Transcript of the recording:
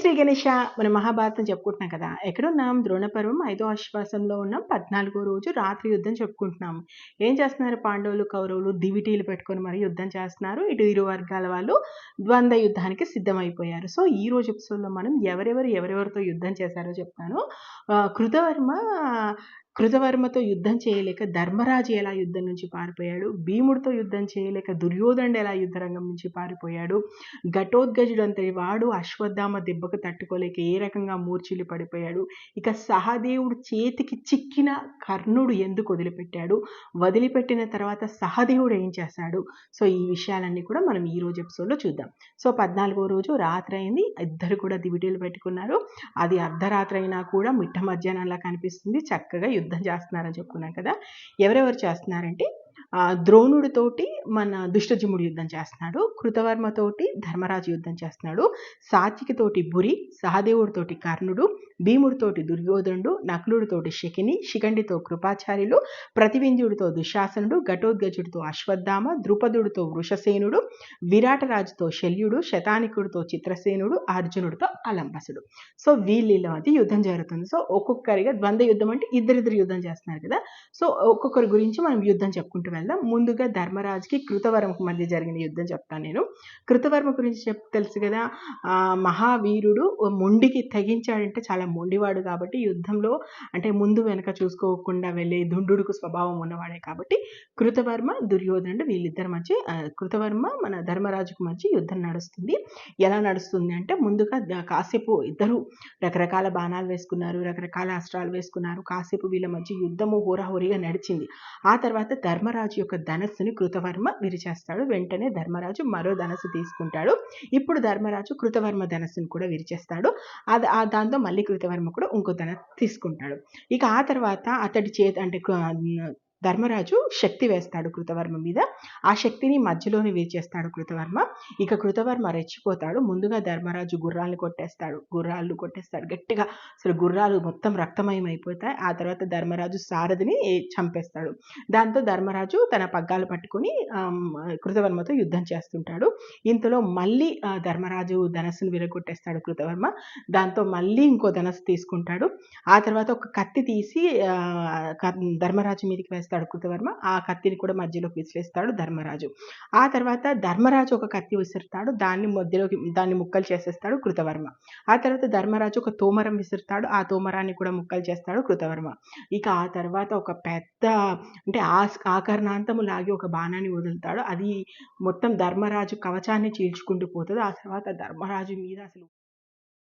శ్రీ గణేష మన మహాభారతం చెప్పుకుంటున్నాం కదా. ఎక్కడున్నాం? ద్రోణపర్వం ఐదో ఆశ్వాసంలో ఉన్నాం. పద్నాలుగో రోజు రాత్రి యుద్ధం చెప్పుకుంటున్నాం. ఏం చేస్తున్నారు పాండవులు కౌరవులు? దివిటీలు పెట్టుకొని మరి యుద్ధం చేస్తున్నారు. ఇటు ఇరు వర్గాల వాళ్ళు ద్వంద్వ యుద్ధానికి సిద్ధమైపోయారు. సో ఈ రోజు ఎపిసోడ్లో మనం ఎవరెవరు ఎవరెవరితో యుద్ధం చేశారో చెప్తాను. కృతవర్మ కృతవర్మతో యుద్ధం చేయలేక ధర్మరాజు ఎలా యుద్ధం నుంచి పారిపోయాడు? భీముడితో యుద్ధం చేయలేక దుర్యోధనుడు ఎలా యుద్ధరంగం నుంచి పారిపోయాడు? ఘటోద్గజుడు అంతటి వాడు అశ్వత్థామ దెబ్బకు తట్టుకోలేక ఏ రకంగా మూర్చిల్లి పడిపోయాడు? ఇక సహదేవుడు చేతికి చిక్కిన కర్ణుడు ఎందుకు వదిలిపెట్టాడు? వదిలిపెట్టిన తర్వాత సహదేవుడు ఏం చేశాడు సో ఈ విషయాలన్నీ కూడా మనం ఈ రోజు ఎపిసోడ్లో చూద్దాం. సో పద్నాలుగో రోజు రాత్రి అయింది. ఇద్దరు కూడా దివిటీలు పెట్టుకున్నారు. అది అర్ధరాత్రి అయినా కూడా మిట్ట మధ్యాహ్నంలా కనిపిస్తుంది. చక్కగా యుద్ధం చేస్తున్నారని చెప్పుకున్నాం కదా. ఎవరెవరు చేస్తున్నారంటే ఆ, ద్రోణుడితోటి మన దుష్టజిముడు యుద్ధం చేస్తున్నాడు కృతవర్మతోటి ధర్మరాజు యుద్ధం చేస్తున్నాడు సాత్వికతోటి బురి సహదేవుడితోటి కర్ణుడు భీముడితోటి దుర్యోధనుడు నకులుడితోటి శకిని శిఖండితో కృపాచార్యులు ప్రతివింధ్యుడితో దుశ్శాసనుడు ఘటోద్గజుడితో అశ్వత్థామ ద్రుపదుడితో వృషసేనుడు విరాటరాజుతో శల్యుడు శతానికుడితో చిత్రసేనుడు అర్జునుడితో అలంబసుడు. సో వీళ్ళలో అది యుద్ధం జరుగుతుంది. సో ఒక్కొక్కరిగా ద్వంద్వ యుద్ధం అంటే ఇద్దరిద్దరు యుద్ధం చేస్తున్నారు కదా. సో ఒక్కొక్కరి గురించి మనం యుద్ధం చెప్పుకుంటూ వెళ్దాం. ముందుగా ధర్మరాజుకి కృతవర్మకు మధ్య జరిగిన యుద్ధం చెప్తాను నేను. కృతవర్మ గురించి చెప్ తెలుసు కదా. మహావీరుడు మొండికి తెగించాడంటే చాలా మొండివాడు కాబట్టి యుద్ధంలో అంటే ముందు వెనక చూసుకోకుండా వెళ్ళే దుండుడుకు స్వభావం ఉన్నవాడే కాబట్టి కృతవర్మ దుర్యోధనుడు వీళ్ళిద్దరి మధ్య కృతవర్మ మన ధర్మరాజుకు మధ్య యుద్ధం నడుస్తుంది. ఎలా నడుస్తుంది అంటే ముందుగా కాసేపు ఇద్దరు రకరకాల బాణాలు వేసుకున్నారు రకరకాల అస్త్రాలు వేసుకున్నారు. కాసేపు వీళ్ళ మధ్య యుద్ధము హోరాహోరీగా నడిచింది. ఆ తర్వాత ధర్మరాజు యొక్క ధనస్సుని కృతవర్మ విరిచేస్తాడు. వెంటనే ధర్మరాజు మరో ధనస్సు తీసుకుంటాడు. ఇప్పుడు ధర్మరాజు కృతవర్మ ధనస్సును కూడా విరిచేస్తాడు. అది ఆ దాంతో మళ్ళీ కృతవర్మ కూడా ఇంకో తీసుకుంటాడు. ఇక ఆ తర్వాత అతడి చేతి అంటే ధర్మరాజు శక్తి వేస్తాడు కృతవర్మ మీద. ఆ శక్తిని మధ్యలోనే విరిచేస్తాడు కృతవర్మ. ఇక కృతవర్మ రెచ్చిపోతాడు. ముందుగా ధర్మరాజు గుర్రాలను కొట్టేస్తాడు. గుర్రాలు కొట్టేస్తాడు. గట్టిగా అసలు గుర్రాలు మొత్తం రక్తమయం అయిపోతాయి ఆ తర్వాత ధర్మరాజు సారథిని చంపేస్తాడు. దాంతో ధర్మరాజు తన పగ్గాలు పట్టుకొని కృతవర్మతో యుద్ధం చేస్తుంటాడు. ఇంతలో మళ్ళీ ధర్మరాజు ధనస్సును విరగొట్టేస్తాడు కృతవర్మ. దాంతో మళ్ళీ ఇంకో ధనస్సు తీసుకుంటాడు. ఆ తర్వాత ఒక కత్తి తీసి ధర్మరాజు మీదకి వేస్తాడు. కృతవర్మ. ఆ కత్తిని కూడా మధ్యలోకి విసిరేస్తాడు ధర్మరాజు. ఆ తర్వాత ధర్మరాజు ఒక కత్తి విసురుతాడు. దాన్ని మధ్యలోకి దాన్ని ముక్కలు చేసేస్తాడు కృతవర్మ. ఆ తర్వాత ధర్మరాజు ఒక తోమరం విసురుతాడు. ఆ తోమరాన్ని కూడా ముక్కలు చేస్తాడు కృతవర్మ. ఇక ఆ తర్వాత ఒక పెద్ద అంటే ఆకర్ణాంతము లాగి ఒక బాణాన్ని వదులుతాడు. అది మొత్తం ధర్మరాజు కవచాన్ని చీల్చుకుంటూ పోతుంది. ఆ తర్వాత ధర్మరాజు మీద అసలు